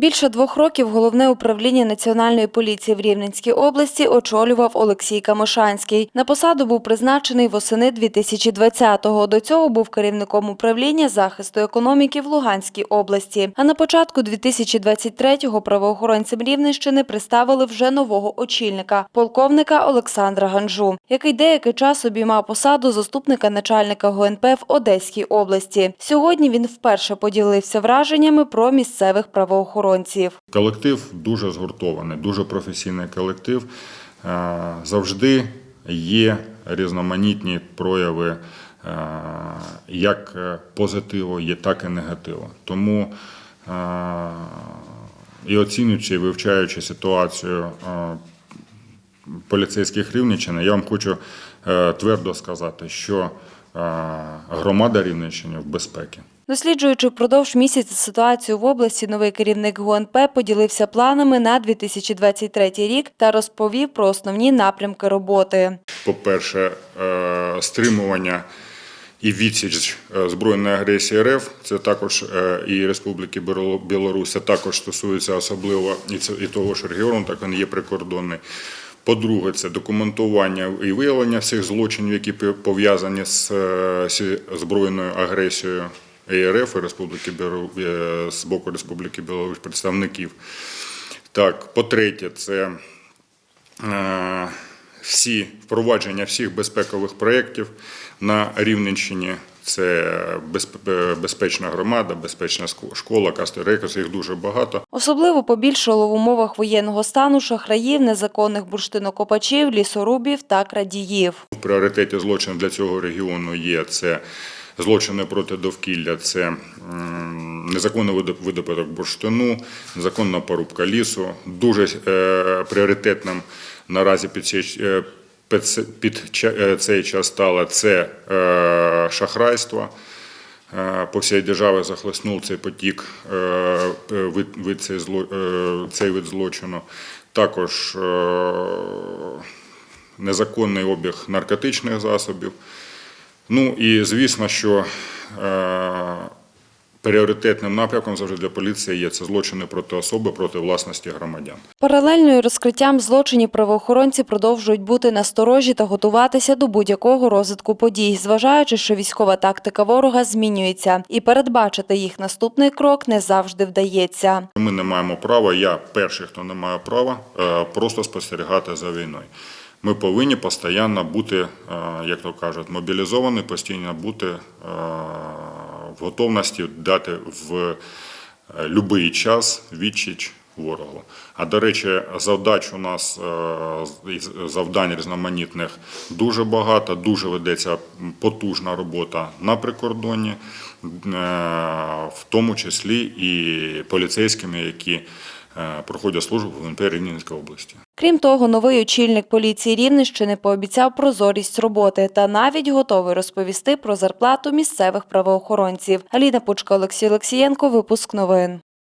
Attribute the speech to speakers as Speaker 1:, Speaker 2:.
Speaker 1: Більше двох років головне управління Національної поліції в Рівненській області очолював Олексій Камишанський. На посаду був призначений восени 2020-го. До цього був керівником управління захисту економіки в Луганській області. А на початку 2023-го правоохоронцям Рівненщини представили вже нового очільника – полковника Олександра Ганжу, який деякий час обіймав посаду заступника начальника ГУНП в Одеській області. Сьогодні він вперше поділився враженнями про місцевих правоохоронців.
Speaker 2: Колектив дуже згуртований, дуже професійний колектив. Е, Завжди є різноманітні прояви е, як е, позитиву, так і негативу. Тому і оцінюючи, і вивчаючи ситуацію поліцейських Рівненщини, я вам хочу твердо сказати, що громада Рівненщини в безпеці.
Speaker 1: Досліджуючи впродовж місяця ситуацію в області, новий керівник ГУНП поділився планами на 2023 рік та розповів про основні напрямки роботи.
Speaker 2: По-перше, е, стримування і відсіч е, збройної агресії РФ, це також е, і Республіки Біло- Білорусь, це також стосується особливо і того ж регіону, так він є прикордонний. По-друге, це документування і виявлення всіх злочинів, які пов'язані з, е, збройною агресією РФ і Республіки Білорусь, з боку Республіки Білорусь представників. Так, по-третє, це е, всі впровадження всіх безпекових проєктів на Рівненщині. Це е, безпечна громада, безпечна школа, кастер рекордс, їх дуже багато.
Speaker 1: Особливо побільшало в умовах воєнного стану шахраїв, незаконних бурштинокопачів, лісорубів та крадіїв.
Speaker 2: В пріоритеті злочин для цього регіону є це злочини проти довкілля, це незаконний видоб- видобуток бурштину, незаконна порубка лісу. Дуже е, пріоритетним наразі під е, цей час стало це е, шахрайство. Е, По всій державі захлеснув цей потік, вид цей, зло, цей вид злочину. Також незаконний обіг наркотичних засобів. Ну і звісно, що пріоритетним напрямком завжди для поліції є це злочини проти особи, проти власності громадян.
Speaker 1: Паралельно із розкриттям злочинів правоохоронці продовжують бути насторожі та готуватися до будь-якого розвитку подій, зважаючи, що військова тактика ворога змінюється, і передбачити їх наступний крок не завжди вдається.
Speaker 2: Ми не маємо права, я перший, хто не має права, е, просто спостерігати за війною. Ми повинні постійно бути, е, як то кажуть, мобілізовані, постійно бути е, готовності дати в будь-який час відчіч ворогу. А до речі, завдач у нас е, завдань різноманітних дуже багато, дуже ведеться потужна робота на прикордонні, е, в тому числі і поліцейськими, які е, проходять службу в ГНП Рівненської області.
Speaker 1: Крім того, новий очільник поліції Рівненщини пообіцяв прозорість роботи та навіть готовий розповісти про зарплату місцевих правоохоронців. Аліна Пучка, Олексій Олексієнко, випуск новин.